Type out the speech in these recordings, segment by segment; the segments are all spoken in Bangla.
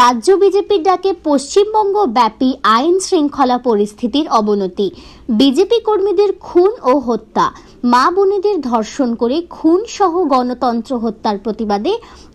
রাজ্য বিজেপির ডাকে পশ্চিমবঙ্গ ব্যাপী আইন শৃঙ্খলা পরিস্থিতির অবনতি। বিজেপি কর্মীদের খুন ও হত্যা। মা বোনেদের ধর্ষণ করে খুন সহ গণতন্ত্র হত্যার প্রতিবাদে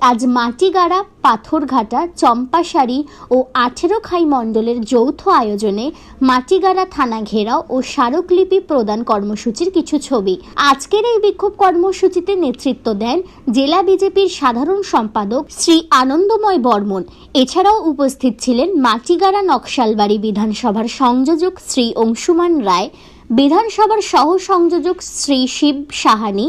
আজ মাটিগাড়া, পাথরঘাটা, চম্পাশাড়ি ও আঠেরো খাই মণ্ডলের যৌথ আয়োজনে মাটিগাড়া থানা ঘেরাও ও স্মারকলিপি প্রদান কর্মসূচির কিছু ছবি। আজকের এই বিক্ষোভ কর্মসূচিতে নেতৃত্ব দেন জেলা বিজেপির সাধারণ সম্পাদক শ্রী আনন্দময় বর্মন। এছাড়াও উপস্থিত ছিলেন মাটিগাড়া নকশালবাড়ি বিধানসভার সংযোজক শ্রী অংশুমান রায়, বিধানসভার সহ সংযোজক শ্রী শিব সাহানি,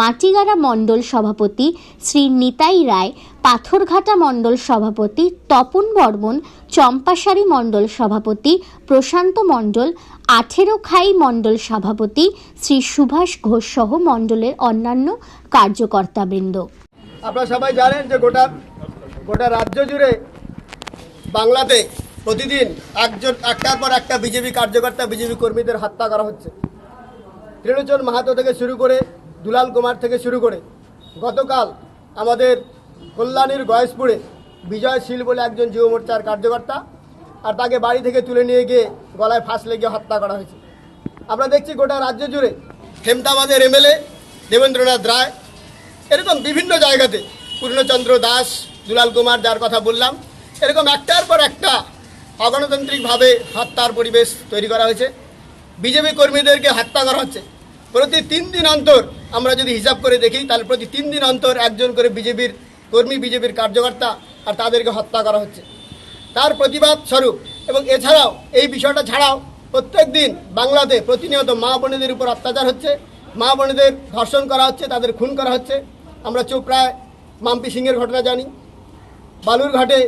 মাটিগাড়া মণ্ডল সভাপতি শ্রী নিতাই রায়, পাথরঘাটা মণ্ডল সভাপতি তপন বর্মন, চম্পাশাড়ি মণ্ডল সভাপতি প্রশান্ত মণ্ডল, আঠেরো খাই মণ্ডল সভাপতি শ্রী সুভাষ ঘোষ সহ মণ্ডলের অন্যান্য কার্যকর্তাবৃন্দ। আপনারা সবাই জানেন যে গোটা গোটা রাজ্য জুড়ে বাংলাতে প্রতিদিন একজন, একটার পর একটা বিজেপি কার্যকর্তা, বিজেপি কর্মীদের হত্যা করা হচ্ছে। ত্রিলোচন মাহাতো থেকে শুরু করে দুলাল কুমার থেকে শুরু করে গতকাল আমাদের কল্যাণীর গয়েশপুরে বিজয় শীল বলে একজন যুব মোর্চার কার্যকর্তা আর তাকে বাড়ি থেকে তুলে নিয়ে গিয়ে গলায় ফাঁস লেগে হত্যা করা হয়েছে। আমরা দেখছি গোটা রাজ্য জুড়ে হেমতাবাদের এমএলএ দেবেন্দ্রনাথ রায়, এরকম বিভিন্ন জায়গাতে পূর্ণচন্দ্র দাস, দুলাল কুমার যার কথা বললাম এরকম একটার পর একটা অগণতান্ত্রিকভাবে হত্যার পরিবেশ তৈরি করা হয়েছে। বিজেপি কর্মীদেরকে হত্যা করা হচ্ছে। প্রতি তিন দিন অন্তর আমরা যদি হিসাব করে দেখি, তাহলে প্রতি তিন দিন অন্তর একজন করে বিজেপির কর্মী, বিজেপির কার্যকর্তা আর তাদেরকে হত্যা করা হচ্ছে। তার প্রতিবাদ স্বরূপ এবং এছাড়াও এই বিষয়টা ছাড়াও প্রত্যেক দিন বাংলাতে প্রতিনিয়ত মা বোনেদের উপর অত্যাচার হচ্ছে। মা বোনেদের ধর্ষণ করা হচ্ছে, তাদের খুন করা হচ্ছে। আমরা চোপড়ায় মাম্পি সিংয়ের ঘটনা জানি। বালুরঘাটে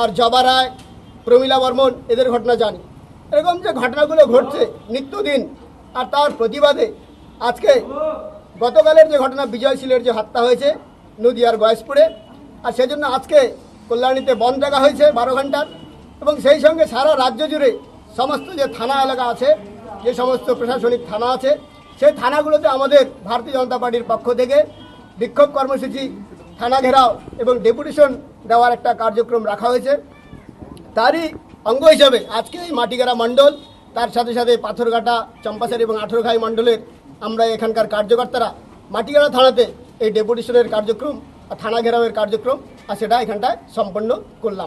আর জবা রায়, প্রমীলা বর্মন, এদের ঘটনা জানি। এরকম যে ঘটনাগুলো ঘটছে নিত্যদিন, আর তার প্রতিবাদে আজকে গতকালের যে ঘটনা বিজয় শীলের যে হত্যা হয়েছে নদীয়ার গয়েশপুরে, আর সেজন্য আজকে কল্যাণীতে বন্ধ রাখা হয়েছে বারো ঘণ্টার, এবং সেই সঙ্গে সারা রাজ্য জুড়ে সমস্ত যে থানা এলাকা আছে, যে সমস্ত প্রশাসনিক থানা আছে, সেই থানাগুলোতে আমাদের ভারতীয় জনতা পার্টির পক্ষ থেকে বিক্ষোভ কর্মসূচি থানা ঘেরাও এবং ডেপুটেশন দেওয়ার একটা কার্যক্রম রাখা হয়েছে। তারই অঙ্গ হিসাবে আজকে এই মাটিগাড়া মণ্ডল, তার সাথে সাথে পাথরঘাটা চম্পাসারি এবং আঠেরোখাই মণ্ডলের আমরা এখানকার কার্যকর্তারা মাটিগাড়া থানাতে এই ডেপুটেশনের কার্যক্রম, থানা ঘেরাওয়ের কার্যক্রম, আর সেটা এখানটায় সম্পন্ন করলাম।